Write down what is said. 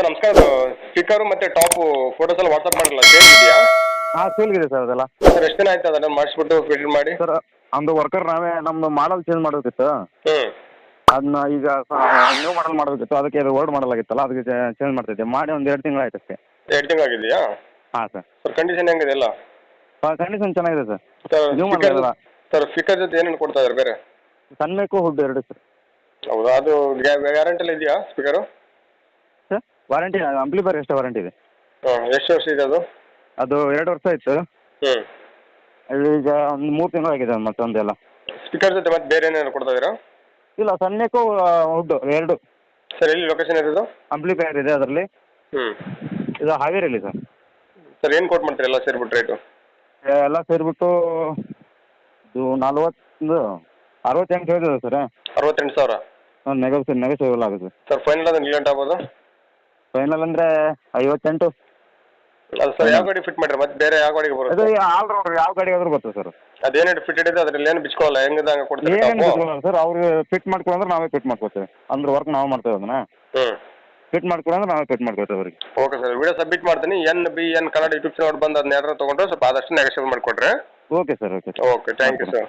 Sir ನಮಸ್ಕಾರ speaker ಮತ್ತೆ top photos ಎಲ್ಲ ವಾಟ್ಸಪ್ ಮಾಡಲ್ಲ ಸೇಲ್ ಇದೆಯಾ? ಹಾಂ ಸೇಲ್ಗಿದೆ ಸರ್ ಅದೆಲ್ಲ. ಸರ್ ಎಷ್ಟು ದಿನ ಆಯ್ತು ಅದನ್ನ ಮಾಡಿಸ್ಬಿಟ್ಟು ಫಿಟ್ ಮಾಡಿ? ಸರ್ ನಮ್ದು ವರ್ಕರ್ ನಾವೇ ನಮ್ದು ಮಾಡಲ್ ಚೇಂಜ್ ಮಾಡಬೇಕಿತ್ತು. ಹ್ಞೂ ಅದನ್ನ ಈಗ ನ್ಯೂ ಮಾಡಲ್ ಮಾಡಬೇಕಿತ್ತು ಅದಕ್ಕೆ ವರ್ಡ್ ಓಲ್ಡ್ ಮಾಡಲ್ ಆಗಿತ್ತಲ್ಲ ಅದಕ್ಕೆ ಚೇಂಜ್ ಮಾಡ್ತಿದ್ದೆ. ಮಾಡಿ ಒಂದು ಎರಡು ತಿಂಗಳು ಆಯ್ತು ಅಷ್ಟೇ ಎರಡು ತಿಂಗಳು ಆಗಿದೆಯಾ? ಹಾಂ ಸರ್. ಸರ್ ಕಂಡೀಷನ್ ಹೆಂಗಿದೆ ಎಲ್ಲ? ಕಂಡೀಷನ್ ಚೆನ್ನಾಗಿದೆ ಸರ್. ಸರ್ ನ್ಯೂ ಅಲ್ಲ. ಸರ್ ಫಿಕರ್ ಜೊತೆ ಏನೇನು ಕೊಡ್ತಾ ಇದ್ದಾರೆ ಬೇರೆ? ಸನ್ಮೇಕು ಹುಡ್ ಎರಡು ಸರ್. ಹೌದಾ ಅದು ಗ್ಯಾರಂಟಿಲಿ ಇದೆಯಾ ಸ್ಪೀಕರು ವಾರಂಟಿ ಅಂಪ್ಲಿಫೈರ್ ಎಷ್ಟು ವಾರಂಟಿ ಇದೆ. ಹಾಂ ಎಷ್ಟು ವರ್ಷ ಇದೆ ಅದು? ಅದು ಎರಡು ವರ್ಷ ಆಯಿತು. ಹ್ಞೂ ಈಗ ಒಂದು ಮೂರು ತಿಂಗಳು ಆಗಿದೆ ಮತ್ತೊಂದೆಲ್ಲ ಸ್ಪೀಕರ್ ಜೊತೆ ಮತ್ತೆ ಬೇರೆ ಏನೇನು ಕೊಡ್ತಾ ಇದ್ದೀರಾ? ಇಲ್ಲ ಸನ್ಮೇಕು ಹುಡ್ಡು ಎರಡು. ಸರ್ ಎಲ್ಲಿ ಲೊಕೇಶನ್ ಇರೋದು? ಅಂಪ್ಲಿಫೈರ್ ಇದೆ ಅದರಲ್ಲಿ. ಹ್ಞೂ ಇದು ಹಾವೇರಿಯಲ್ಲಿ ಸರ್. ಸರ್ ಏನು ಕೊಟ್ಟು ಮಾಡ್ತೀರಿ ಎಲ್ಲ ಸೇರಿಬಿಟ್ಟು ರೇಟು ಎಲ್ಲ ಸೇರಿಬಿಟ್ಟು ಇದು ನಲ್ವತ್ತು ಅರವತ್ತೆಂಟು ಹೇಳಿದೆ ಸರ್. ಅರವತ್ತೆಂಟು ಸಾವಿರ. ನೆಗೋಸಿ ನೆಗೋಸಿಯಬಲ್ ಆಗುತ್ತೆ. ಸರ್ ಫೈನಲ್ ಅದು ನಿಲ್ ಗಂಟೆ ಆಗ್ಬೋದು? ಫೈನಲ್ ಅಂದ್ರೆ ಐವತ್ತೆಂಟು. ಅಲ್ಲ ಸರ್ ಯಾವ ಗಾಡಿ ಫಿಟ್ ಮಾಡಿರಿ? ಮತ್ತೆ ಬೇರೆ ಯಾವ ಗಾಡಿಗೆ ಅದು ಬರುತ್ತೆ ಆಲ್ ರೌಂಡರ್ ಯಾವ ಗಾಡಿ ಆದ್ರೂ ಬರ್ತದೆ ಸರ್ ಅದೇನೇನು ಫಿಟ್ ಇದೆ ಅದ್ರಲ್ಲಿ ಏನು ಬಿಚ್ಕೊಳ್ಳಲ್ಲ ಹೆಂಗಿದೆ ಹಂಗೆ ಕೊಡ್ತೀರಿ ಏನೇನು ಸರ್ ಅವ್ರಿಗೆ ಫಿಟ್ ಮಾಡ್ಕೊಳಂದ್ರೆ ನಾವೇ ಫಿಟ್ ಮಾಡ್ಕೊತೇವೆ ಅಂದ್ರೆ ವರ್ಕ್ ನಾವು ಮಾಡ್ತೇವೆ ಅದನ್ನ. ಫಿಟ್ ಮಾಡ್ಕೊಳಂದ್ರೆ ನಾವೇ ಫಿಟ್ ಮಾಡ್ಕೊತೇವೆ ಅವ್ರಿಗೆ. ಓಕೆ ಸರ್ ವಿಡಿಯೋ ಸಬ್ಮಿಟ್ ಮಾಡ್ತೀನಿ. N B N Kannada YouTube channel ಬಂದು ಅದನ್ನ ಯಾರು ತಗೊಂಡ್ರೆ ಸ್ವಲ್ಪ ಆದಷ್ಟು ನೆಗೋಷಿಯೇಟ್ ಮಾಡಿಕೊಡ್ರಿ. Okay sir okay okay thank you sir